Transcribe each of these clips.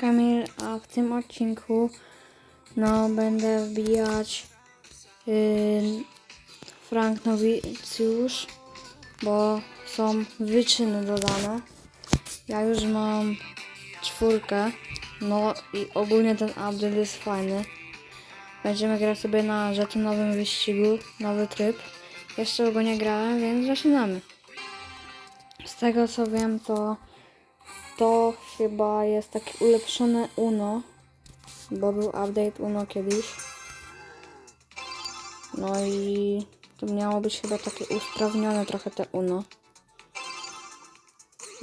Kamil, a w tym odcinku no będę wbijać yy, Frank Nowicjusz, bo są wyczyny dodane. Ja już mam czwórkę, no i ogólnie ten update jest fajny. Będziemy grać sobie na żetonowym wyścigu, nowy tryb. Jeszcze go nie grałem, więc zaczynamy. Z tego co wiem, to to chyba jest takie ulepszone Uno, bo był update Uno kiedyś. No i to miało być chyba takie usprawnione trochę te Uno.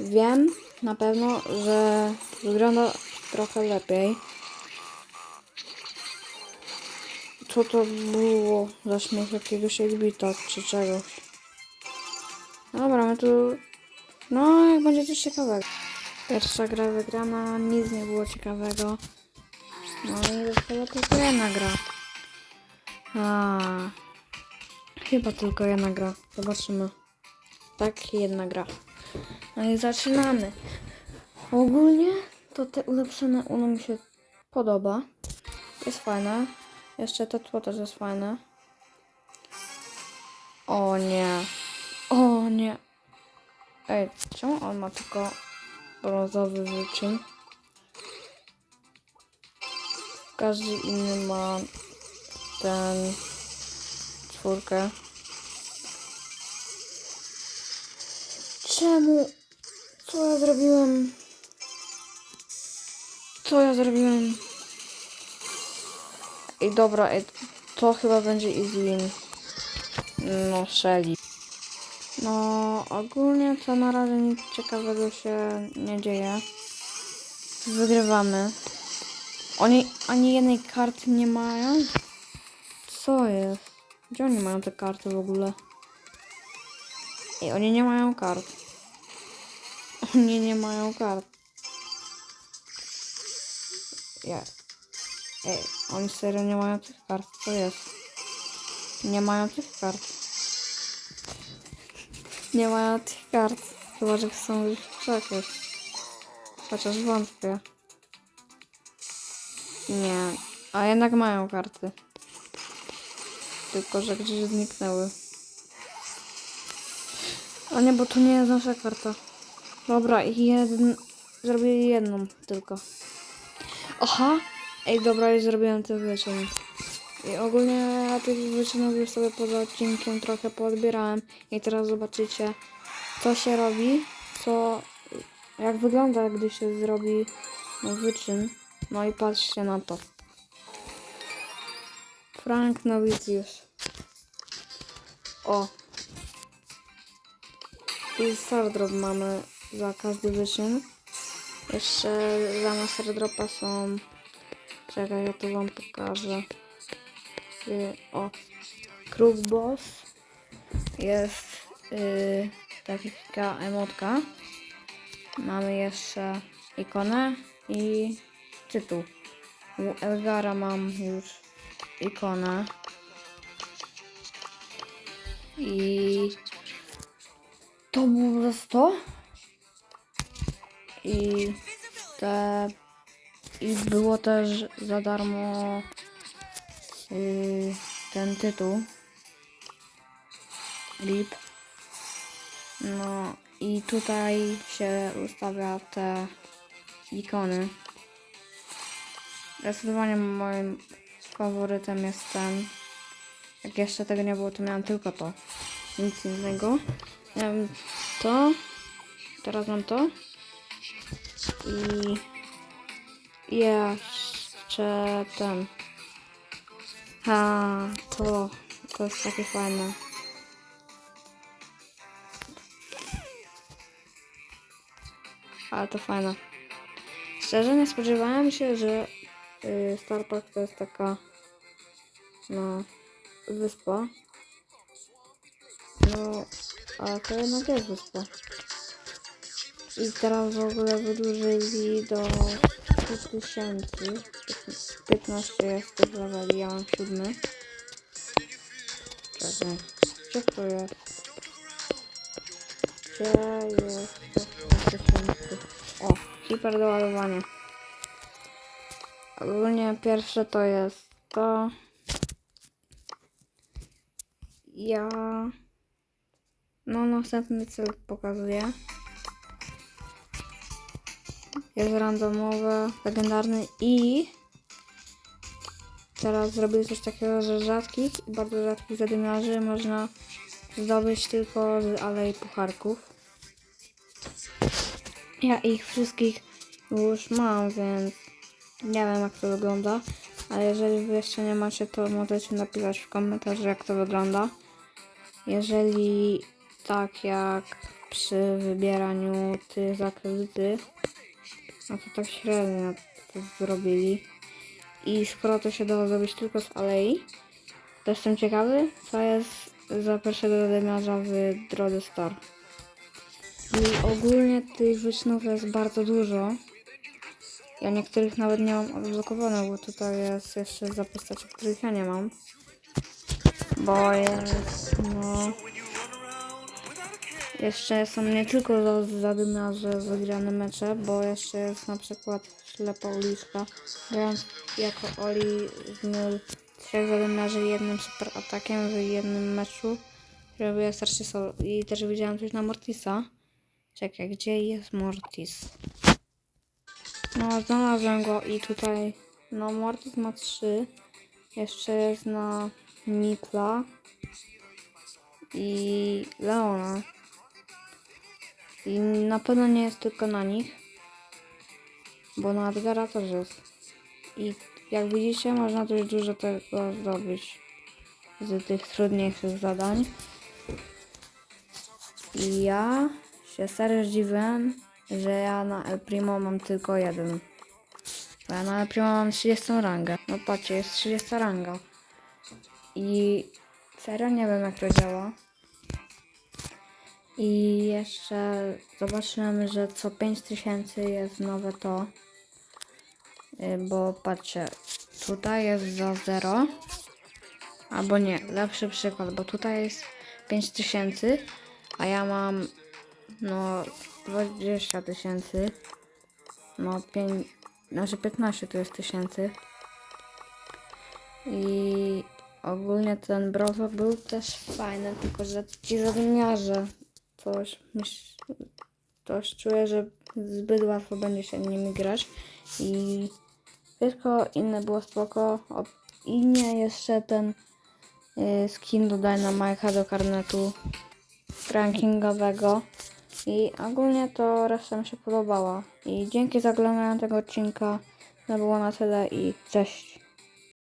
Wiem na pewno, że wygląda trochę lepiej. Co to było za śmiech jakiegoś Exbita czy czegoś? Dobra, my tu... No, jak będzie coś ciekawego. Pierwsza gra wygrana, nic nie było ciekawego. No i została tylko jedna gra. A, chyba tylko jedna gra. Zobaczymy. Tak, jedna gra. No i zaczynamy. Ogólnie to te ulepszone Uno mi się podoba. Jest fajne. Jeszcze te tło też jest fajne. O nie. O nie. Ej, czemu on ma tylko brązowy wyczyn? Każdy inny ma ten czwórkę. Czemu? Co ja zrobiłem? Co ja zrobiłem? I dobra, to chyba będzie easy win. No, Shelly. No, ogólnie to na razie nic ciekawego się nie dzieje. Wygrywamy. Oni ani jednej karty nie mają? Co jest? Gdzie oni mają te karty w ogóle? Ej, oni nie mają kart. Oni nie mają kart. Ja. Ej, oni serio nie mają tych kart. Co jest? Nie mają tych kart. Nie mają tych kart. Chyba, że chcą ich przekłać. Chociaż wątpię. Nie. A jednak mają karty. Tylko, że gdzieś zniknęły. A nie, bo to nie jest nasza karta. Dobra, jedn... zrobię jedną tylko. Aha! Ej, dobra, już zrobiłem tych wyczyn. I ogólnie ja tych wyczynów już sobie poza odcinkiem trochę poodbierałem. I teraz zobaczycie, co się robi, co... Jak wygląda, gdy się zrobi wyczyn. No i patrzcie na to. Frank Nowicjusz. O. I Stardrop mamy za każdy wyczyn. Jeszcze zamiast Stardropa są... Czekaj, ja to wam pokażę. Y, O. Kruk Boss. Jest yy, taka emotka. Mamy jeszcze ikonę i tytuł. U Elgara mam już ikonę. I to było za 100. I te i było też za darmo yy, ten tytuł. Lip. No i tutaj się ustawia te ikony. Zdecydowanie moim faworytem jest ten. Jak jeszcze tego nie było, to miałem tylko to. Nic innego. Miałem to. Teraz mam to. I jeszcze ten. A, to. To jest takie fajne. Ale to fajne. Szczerze nie spodziewałem się, że y, Star Park to jest taka no wyspa. No, ale to jednak jest wyspa. I teraz w ogóle wydłużyli do 3000. 15 jest tych leveli, ja mam 7. Czekaj, gdzie to jest? Gdzie jest to 15 tysięcy? O, hiperdoładowanie. ogólnie pierwsze to jest to. Ja. No, następny cel pokazuję. Jest randomowy, legendarny i teraz zrobię coś takiego, że rzadkich i bardzo rzadkich zadymiarzy można zdobyć tylko z alei pucharków. Ja ich wszystkich już mam, więc nie wiem jak to wygląda. Ale jeżeli wy jeszcze nie macie, to możecie napisać w komentarzu jak to wygląda. Jeżeli tak jak przy wybieraniu tych za kredyty, no to tak średnio to zrobili. I skoro to się da zrobić tylko z alei, to jestem ciekawy, co jest za pierwszego zadymiarza w Drodze Star. I ogólnie tych wyczynów jest bardzo dużo. Ja niektórych nawet nie mam odblokowanych, bo tutaj jest jeszcze za postaci, których ja nie mam. Bo jest, no... Jeszcze są nie tylko za- zadymiarze wygrane mecze, bo jeszcze jest na przykład ślepa uliczka. Grając jako Oli z trzech zadymiarzy jednym super atakiem w jednym meczu. Robię starszy solo. I też widziałam coś na Mortisa. Czekaj, gdzie jest Mortis? No, znalazłem go i tutaj, no Mortis ma trzy. Jeszcze jest na Nikla i Leona. I na pewno nie jest tylko na nich, bo na Edgara też jest. I jak widzicie, można dość dużo tego zdobyć z tych trudniejszych zadań. I ja się serio zdziwiłem, że ja na El Primo mam tylko jeden. Bo ja na El Primo mam 30 rangę. No patrzcie, jest 30 ranga. I serio nie wiem jak to działa. I jeszcze zobaczyłem, że co 5000 jest nowe to. Y, Bo patrzcie, tutaj jest za 0. Albo nie, lepszy przykład, bo tutaj jest 5000, a ja mam no 20 tysięcy. No 5, znaczy 15 to jest tysięcy. I ogólnie ten browar był też fajny, tylko że ci zadymiarze coś myśl, coś czuję, że zbyt łatwo będzie się nimi grać i wszystko inne było spoko. I nie jeszcze ten y, skin do Dynamite'a do karnetu rankingowego. I ogólnie to reszta mi się podobała. I dzięki za oglądanie tego odcinka. To było na tyle i cześć.